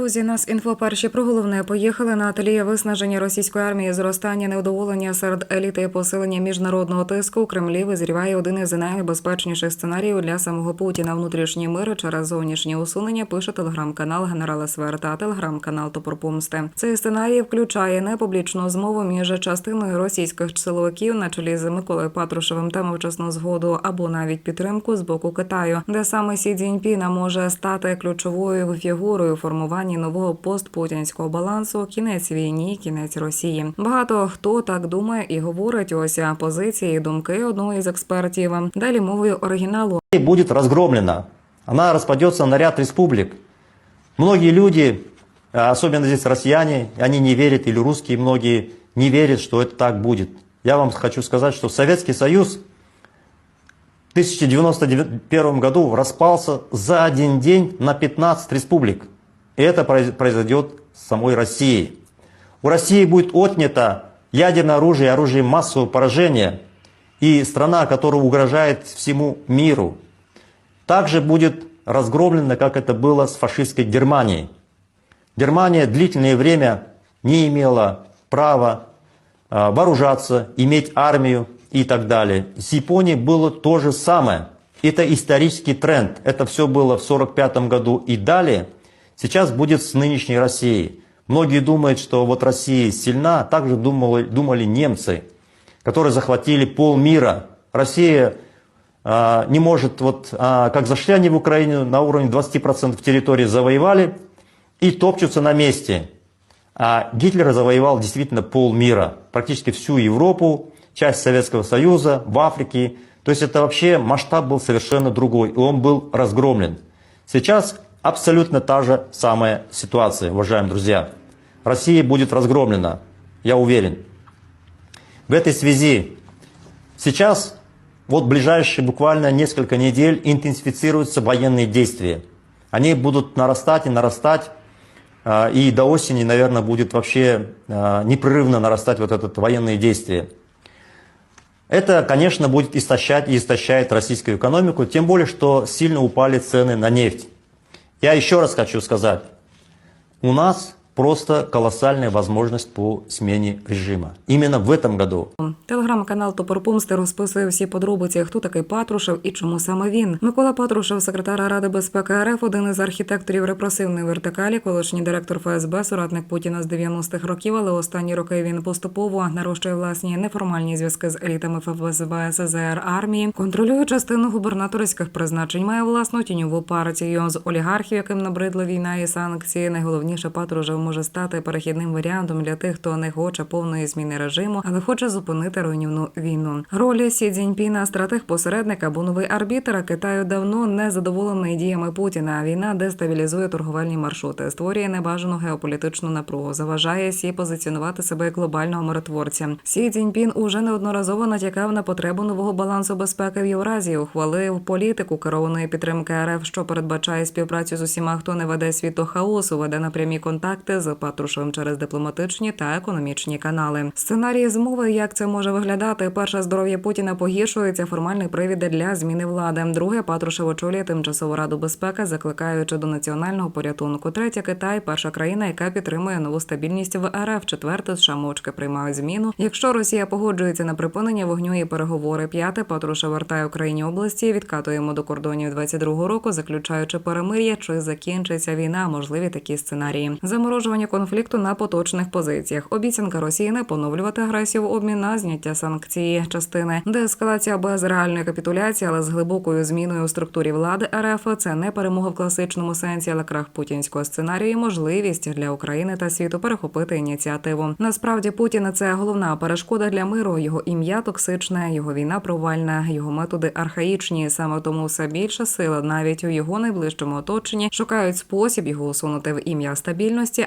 Друзі, нас інфо перші про головне поїхали на ателія виснаження російської армії, зростання невдоволення серед еліти посилення міжнародного тиску. У Кремлі визріває один із найнебезпечніших сценаріїв для самого Путіна. Внутрішній мир через зовнішнє усунення пише телеграм-канал генерала СВР та телеграм-канал Топор Помсти. Цей сценарій включає непублічну змову між частиною російських силовиків на чолі з Миколою Патрушевим та мовчасну згоду або навіть підтримку з боку Китаю, де саме Сі Цзіньпіна може стати ключовою фігурою у формуванні нового постпутінського балансу. Кінець війні, кінець Росії. Багато хто так думає і говорить. Ось позиції і думки одного із експертів. Далі мовою оригіналу. будет разгромлена. Она распадется на ряд республик. Многие люди, а особенно здесь россияне, они не верят, или русские многие не верят, что это так будет. Я вам хочу сказать, что Советский Союз в 1991 году распался за один день на 15 республик. Это произ- произойдет с самой Россией. У России будет отнято ядерное оружие и оружие массового поражения. И страна, которая угрожает всему миру, также будет разгромлена, как это было с фашистской Германией. Германия длительное время не имела права а, вооружаться, иметь армию и так далее. С Японией было то же самое. Это исторический тренд. Это все было в 1945 году и далее. Сейчас будет с нынешней Россией. Многие думают, что вот Россия сильна, также думали, думали немцы, которые захватили полмира. Россия а, не может, вот а, как зашли они в Украину, на уровне 20% территории завоевали и топчутся на месте. А Гитлер завоевал действительно полмира, практически всю Европу, часть Советского Союза, в Африке. То есть это вообще масштаб был совершенно другой, и он был разгромлен. Сейчас абсолютно та же самая ситуация, уважаемые друзья. Россия будет разгромлена, я уверен. В этой связи сейчас, вот ближайшие буквально несколько недель, интенсифицируются военные действия. Они будут нарастать и нарастать, а, и до осени, наверное, будет вообще а, непрерывно нарастать вот это военные действия. Это, конечно, будет истощать и истощает российскую экономику, тем более, что сильно упали цены на нефть. Я еще раз хочу сказать, у нас просто колоссальная возможность по смене режима. Именно в этом году. Телеграм-канал Топор Помсти розписує всі подробиці, хто такий Патрушев і чому саме він. Микола Патрушев, секретар Ради безпеки РФ, один із архітекторів репресивної вертикалі, колишній директор ФСБ, соратник Путіна з 90-х років, але останні роки він поступово нарощує власні неформальні зв'язки з елітами ФСБ, СЗР армії, контролює частину губернаторських призначень, має власну тіньову партію з олігархів, яким набридла війна і санкції. Найголовніше Патрушев може стати перехідним варіантом для тих, хто не хоче повної зміни режиму, але хоче зупинити руйнівну війну. Ролі Сі Цзіньпіна, стратег посередника або новий арбітр Китаю давно не задоволений діями Путіна. Війна дестабілізує торговельні маршрути, створює небажану геополітичну напругу, заважає Сі позиціонувати себе як глобального миротворця. Сі Цзіньпін уже неодноразово натякав на потребу нового балансу безпеки в Євразії. Ухвалив політику керованої підтримки РФ, що передбачає співпрацю з усіма, хто не веде світ до хаосу, веде на прямі контакти з Патрушевим через дипломатичні та економічні канали. Сценарії змови, як це може виглядати. Перше здоров'я Путіна погіршується. Формальний привід для зміни влади. Друге, Патрушев очолює тимчасову раду безпеки, закликаючи до національного порятунку. Третє Китай, перша країна, яка підтримує нову стабільність в РФ. Четверте США мовчки приймають зміну. Якщо Росія погоджується на припинення вогню і переговори. П'яте Патрушев вертає Україні області, відкатуємо до кордонів 22-го року, заключаючи перемир'я, чи закінчиться війна. Можливі такі сценарії. Заморожування конфлікту на поточних позиціях. Обіцянка Росії не поновлювати агресію в обмін на зняття санкції частини. Деескалація без реальної капітуляції, але з глибокою зміною у структурі влади РФ це не перемога в класичному сенсі, але крах путінського сценарію. і Можливість для України та світу перехопити ініціативу. Насправді Путін це головна перешкода для миру. Його ім'я токсичне, його війна провальна, його методи архаїчні. Саме тому все більше сил навіть у його найближчому оточенні шукають спосіб його усунути в ім'я стабільності,